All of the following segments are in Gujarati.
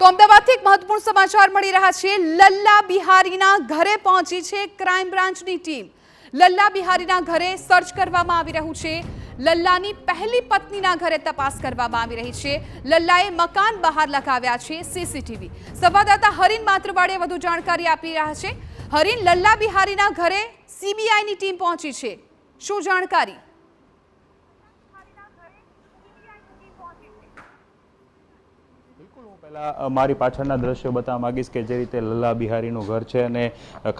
તો અમદાવાદથી એક મહત્વપૂર્ણ સમાચાર મળી રહ્યા છે. લલ્લા બિહારીના ઘરે પહોંચી છે ક્રાઇમ બ્રાન્ચની ટીમ. લલ્લા બિહારીના ઘરે સર્ચ કરવામાં આવી રહ્યું છે. લલ્લાની પહેલી પત્નીના ઘરે તપાસ કરવામાં આવી રહી છે. લલ્લાએ મકાન બહાર લગાવ્યા છે સીસીટીવી. સંવાદદાતા હરીન માત્રવાડે વધુ જાણકારી આપી રહ્યા છે. હરીન, લલ્લા બિહારીના ઘરે સીબીઆઈની ટીમ પહોંચી છે. શું જાણકારી? બિલકુલ, હું પહેલા મારી પાછળના દ્રશ્યો બતાવવા માગીશ કે જે રીતે લલ્લા બિહારીનું ઘર છે અને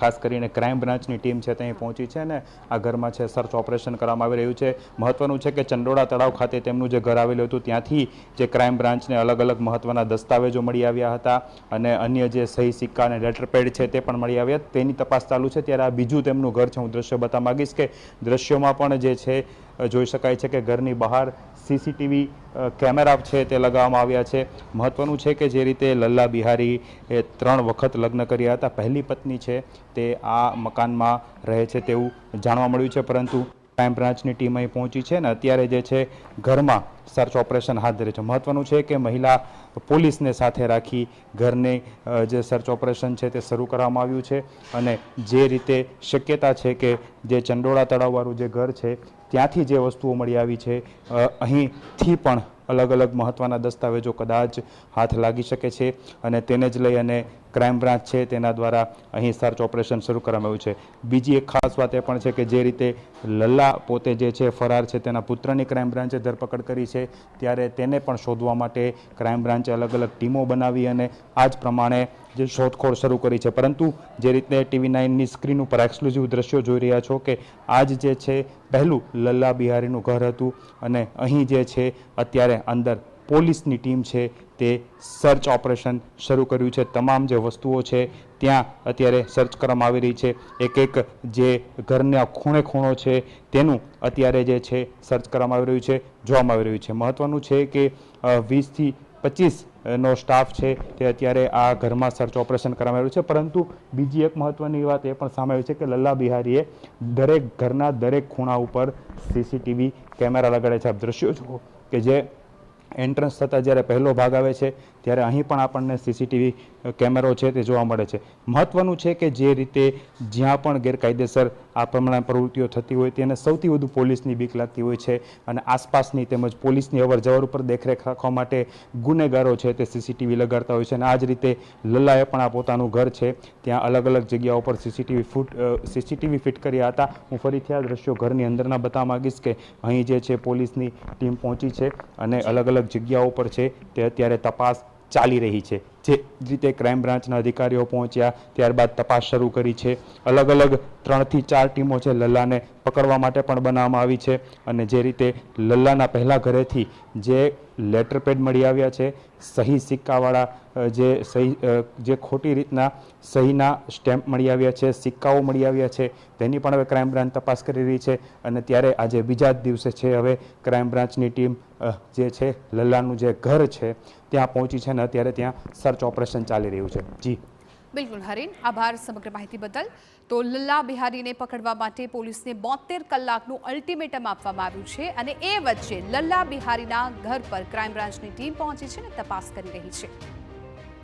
ખાસ કરીને ક્રાઇમ બ્રાન્ચની ટીમ છે ત્યાં પહોંચી છે અને આ ઘરમાં છે સર્ચ ઓપરેશન કરવામાં આવી રહ્યું છે. મહત્વનું છે કે ચંડોળા તળાવ ખાતે તેમનું જે ઘર આવેલું હતું, ત્યાંથી જે ક્રાઇમ બ્રાન્ચને અલગ અલગ મહત્વના દસ્તાવેજો મળી આવ્યા હતા અને અન્ય જે સહી સિક્કા અને લેટરપેડ છે તે પણ મળી આવ્યા. તેની તપાસ ચાલુ છે, ત્યારે આ બીજું તેમનું ઘર છે. હું દ્રશ્ય બતાવવા માંગીશ કે દ્રશ્યોમાં પણ જે છે જોઈ શકાય છે કે ઘરની બહાર સીસીટીવી કેમેરા છે તે લગાવવામાં આવ્યા છે. મહત્વનું છે કે જે રીતે લલ્લા બિહારી એ ત્રણ વખત લગ્ન કર્યા હતા. પહેલી પત્ની છે તે આ મકાનમાં રહે છે તેવું જાણવા મળ્યું છે, પરંતુ ક્રાઇમ બ્રાન્ચની ટીમ અહીં પહોંચી છે અને અત્યારે જે છે ઘરમાં સર્ચ ઓપરેશન હાથ ધરે છે. મહત્વનું છે કે મહિલા પોલીસને સાથે રાખી ઘરને જે સર્ચ ઓપરેશન છે તે શરૂ કરવામાં આવ્યું છે અને જે રીતે શક્યતા છે કે જે ચંડોળા તળાવવાળું જે ઘર છે ત્યાંથી જે વસ્તુઓ મળી આવી છે અહીંથી પણ અલગ અલગ મહત્ત્વના દસ્તાવેજો કદાચ હાથ લાગી શકે છે અને તેને જ લઈ અને ક્રાઇમ બ્રાન્ચ છે, તેના દ્વારા અહીં સર્ચ ઓપરેશન શરૂ કરવામાં આવ્યું છે. બીજી એક ખાસ વાત એ પણ છે કે જે રીતે લલ્લા પોતે જે છે, ફરાર છે, તેના પુત્રની ક્રાઇમ બ્રાન્ચે ધરપકડ કરી છે, ત્યારે તેને પણ શોધવા માટે ક્રાઇમ બ્રાન્ચે અલગ અલગ ટીમો બનાવી અને આ જ પ્રમાણે જે શોધખોળ શરૂ કરી છે. પરંતુ જે રીતે ટીવી નાઇનની સ્ક્રીન ઉપર એક્સક્લુઝિવ દ્રશ્યો જોઈ રહ્યા છો કે આજ જે છે, પહેલું લલ્લા બિહારીનું ઘર હતું અને અહીં જે છે, અત્યારે અંદર પોલીસની ટીમ છે તે સર્ચ ઓપરેશન શરૂ કર્યું છે. તમામ જે વસ્તુઓ છે ત્યાં અત્યારે સર્ચ કરવામાં આવી રહી છે. એક એક જે ઘરના ખૂણે ખૂણો છે તેનું અત્યારે જે છે સર્ચ કરવામાં આવી રહ્યું છે, જોવામાં આવી રહ્યું છે. મહત્વનું છે કે વીસથી પચીસ નો સ્ટાફ છે તે અત્યારે આ ઘરમાં સર્ચ ઓપરેશન કરવામાં આવ્યું છે. પરંતુ બીજી એક મહત્વની વાત એ પણ સામે આવી છે કે લલ્લા બિહારીએ દરેક ઘરના દરેક ખૂણા ઉપર સીસીટીવી કેમેરા લગાડે છે. આપ દ્રશ્યો જુઓ કે જે એન્ટ્રન્સ થતાં જ્યારે પહેલો ભાગ આવે છે, ત્યારે અહીં પણ આપણને સીસીટીવી કેમેરો છે તે જોવા મળે છે. મહત્વનું છે કે જે રીતે જ્યાં પણ ગેરકાયદેસર આ પ્રમાણે પ્રવૃત્તિઓ થતી હોય તેને સૌથી વધુ પોલીસની બીક લાગતી હોય છે અને આસપાસની તેમજ પોલીસની અવર જવર ઉપર દેખરેખ રાખવા માટે ગુનેગારો છે તે સીસીટીવી લગાડતા હોય છે અને આ જ રીતે લલ્લાએ પણ આ પોતાનું ઘર છે, ત્યાં અલગ અલગ જગ્યાઓ પર સીસીટીવી ફૂટ સીસીટીવી ફિટ કર્યા હતા. હું ફરીથી આ દ્રશ્યો ઘરની અંદરના બતાવવા માંગીશ કે અહીં જે છે પોલીસની ટીમ પહોંચી છે અને અલગ અલગ જગ્યાઓ પર છે તે અત્યારે તપાસ ચાલી રહી છે. જે રીતે ક્રાઇમ બ્રાન્ચના અધિકારીઓ પહોંચ્યા, ત્યારબાદ તપાસ શરૂ કરી છે. અલગ અલગ ત્રણથી ચાર ટીમો છે લલ્લાને પકડવા માટે પણ બનાવવામાં આવી છે અને જે રીતે લલ્લાના પહેલા ઘરેથી જે લેટર પેડ મળી આવ્યા છે, સહી સિક્કાવાળા જે સહી જે ખોટી રીતના સહીના સ્ટેમ્પ મળી આવ્યા છે, સિક્કાઓ મળી આવ્યા છે, તેની પણ હવે ક્રાઇમ બ્રાન્ચ તપાસ કરી રહી છે અને ત્યારે આજે બીજા જ દિવસે છે હવે ક્રાઇમ બ્રાન્ચની ટીમ જે છે લલ્લાનું જે ઘર છે, ત્યાં પહોંચી છે ને અત્યારે ત્યાં સર્ચ ઓપરેશન ચાલી રહ્યું છે. જી. બિલકુલ, હરીન, આભાર સમગ્ર માહિતી બદલ. તો લલ્લા બિહારીને પકડવા માટે પોલીસને બોતેર કલાકનું અલ્ટિમેટમ આપવામાં આવ્યું છે અને એ વચ્ચે લલ્લા બિહારીના ઘર પર ક્રાઇમ બ્રાન્ચની ટીમ પહોંચી છે અને તપાસ કરી રહી છે.